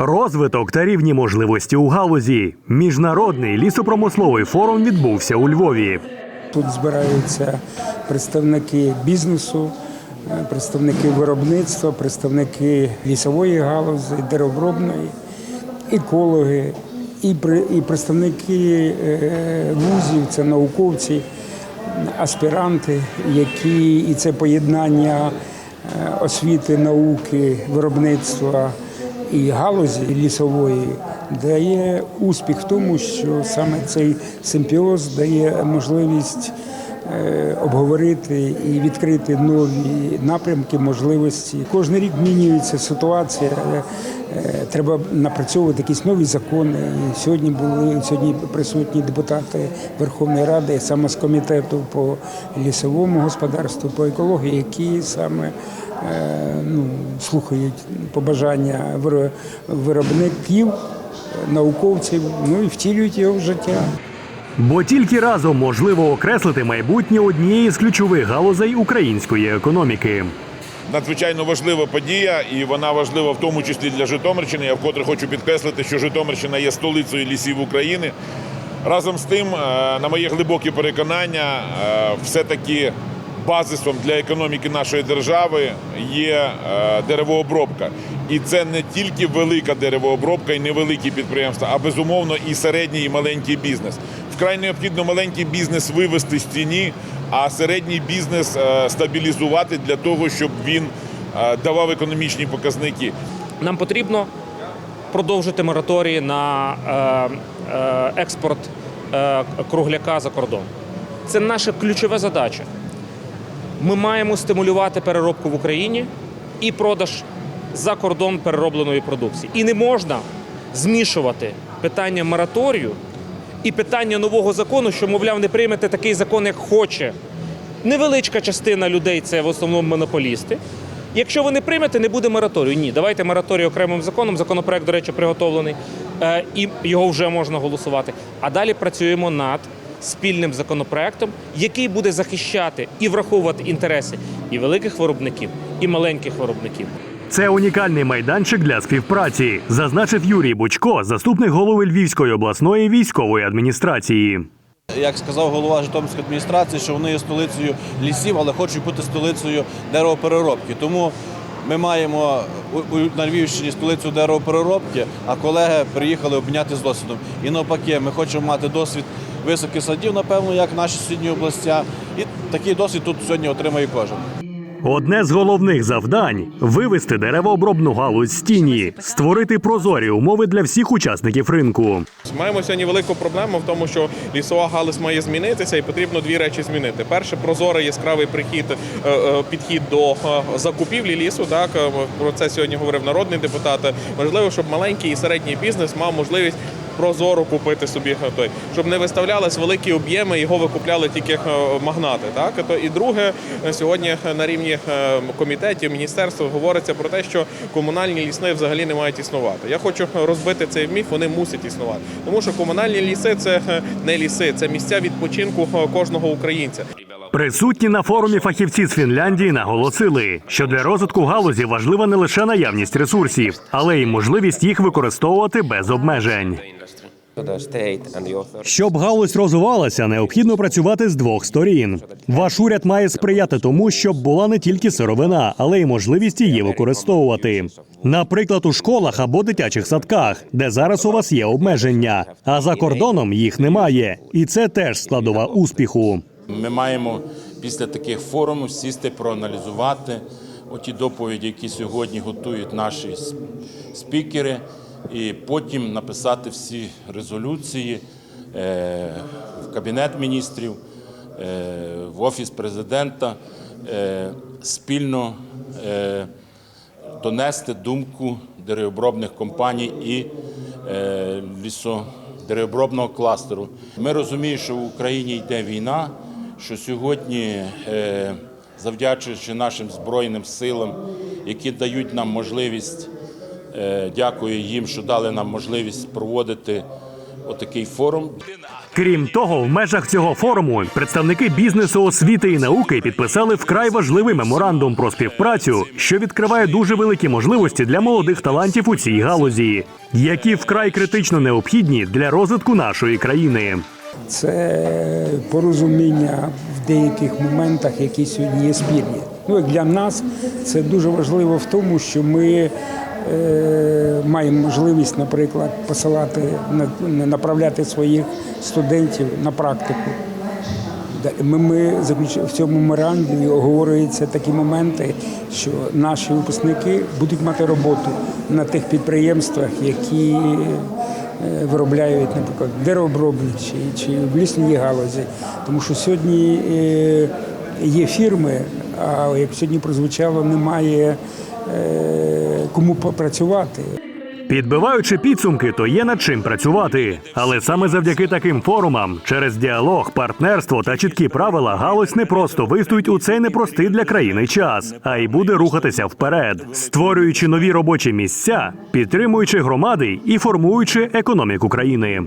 Розвиток та рівні можливості у галузі. Міжнародний лісопромисловий форум відбувся у Львові. Тут збираються представники бізнесу, е, представники виробництва, представники лісової галузі, деревообробної, екологи і, і представники е, вузів, це науковці, аспіранти, які і це поєднання е, освіти, науки, виробництва і галузі лісової дає успіх в тому, що саме цей симпіоз дає можливість е, обговорити і відкрити нові напрямки, можливості. Кожен рік змінюється ситуація. е, Треба напрацьовувати якісь нові закони. І сьогодні були сьогодні присутні депутати Верховної Ради, саме з комітету по лісовому господарству, по екології, які саме е, ну, слухають побажання виробників, науковців, ну і втілюють його в життя. Бо тільки разом можливо окреслити майбутнє однієї з ключових галузей української економіки. надзвичайно важлива подія, і вона важлива в тому числі для Житомирщини. Я вкотре хочу підкреслити, що Житомирщина є столицею лісів України. Разом з тим, е, на моє глибоке переконання, е, все-таки базисом для економіки нашої держави є е, деревообробка. І це не тільки велика деревообробка і невеликі підприємства, а безумовно і середній, і маленький бізнес. Вкрай необхідно маленький бізнес вивести з тіні, а середній бізнес е, стабілізувати для того, щоб він е, давав економічні показники. Нам потрібно продовжити мораторії на експорт кругляка за кордон. Це наша ключова задача. Ми маємо стимулювати переробку в Україні і продаж за кордон переробленої продукції. І не можна змішувати питання мораторію і питання нового закону, що, мовляв, не приймете такий закон, як хоче. Невеличка частина людей це в основному монополісти. Якщо ви не приймете, не буде мораторію. Ні, давайте мораторій окремим законом. Законопроект, до речі, приготовлений, е, і його вже можна голосувати. А далі працюємо над спільним законопроектом, який буде захищати і враховувати інтереси і великих виробників, і маленьких виробників. Це унікальний майданчик для співпраці, зазначив Юрій Бучко, заступник голови Львівської обласної військової адміністрації. Як сказав голова Житомирської адміністрації, що вони є столицею лісів, але хочуть бути столицею деревопереробки. Тому ми маємо на Львівщині столицю деревопереробки, а колеги приїхали обміняти з досвідом. І навпаки, ми хочемо мати досвід високих садів, напевно, як наші сусідні області. І такий досвід тут сьогодні отримає кожен. Одне з головних завдань вивести деревообробну галузь з тіні, створити прозорі умови для всіх учасників ринку. Маємо сьогодні велику проблему в тому, що лісова галузь має змінитися, і потрібно дві речі змінити. Перше, прозорий яскравий прихід е, е, підхід до е, закупівлі лісу. Так про це сьогодні говорив народний депутат. Важливо, щоб маленький і середній бізнес мав можливість. Прозоро купити собі е, той, щоб не виставлялись великі об'єми, його викупляли тільки е, магнати. Так то і друге, е, сьогодні на рівні е, комітетів, міністерства говориться про те, що комунальні ліси взагалі не мають існувати. Я хочу розбити цей міф, вони мусять існувати, тому що комунальні ліси це е, не ліси, це місця відпочинку е, кожного українця. Присутні на форумі фахівці з Фінляндії наголосили, що для розвитку галузі важлива не лише наявність ресурсів, але й можливість їх використовувати без обмежень. Щоб галузь розвивалася, необхідно працювати з двох сторін. Ваш уряд має сприяти тому, щоб була не тільки сировина, але й можливість її використовувати. Наприклад, у школах або дитячих садках, де зараз у вас є обмеження, а за кордоном їх немає, і це теж складова успіху. Ми маємо після таких форумів сісти, проаналізувати оті доповіді, які сьогодні готують наші спікери, і потім написати всі резолюції е, в Кабінет міністрів, е, в Офіс президента, е, спільно донести думку деревообробних компаній і лісодеревообробного кластеру. Ми розуміємо, що в Україні йде війна, що сьогодні, е, завдячуючи нашим Збройним силам, які дають нам можливість, е, дякую їм, що дали нам можливість проводити отакий форум. Крім того, в межах цього форуму представники бізнесу, освіти і науки підписали вкрай важливий меморандум про співпрацю, що відкриває дуже великі можливості для молодих талантів у цій галузі, які вкрай критично необхідні для розвитку нашої країни. Це порозуміння в деяких моментах, які сьогодні є спільні. Ну для нас це дуже важливо в тому, що ми е, маємо можливість, наприклад, посилати направляти своїх студентів на практику. Ми, ми в цьому меморандумі оговорюються такі моменти, що наші випускники будуть мати роботу на тих підприємствах, які виробляють, наприклад, деревообробні чи, в лісній галузі. Тому що сьогодні е, є фірми, а як сьогодні прозвучало, немає е, кому попрацювати. Підбиваючи підсумки, то є над чим працювати. Але саме завдяки таким форумам, через діалог, партнерство та чіткі правила, галузь не просто вистоїть у цей непростий для країни час, а й буде рухатися вперед, створюючи нові робочі місця, підтримуючи громади і формуючи економіку країни.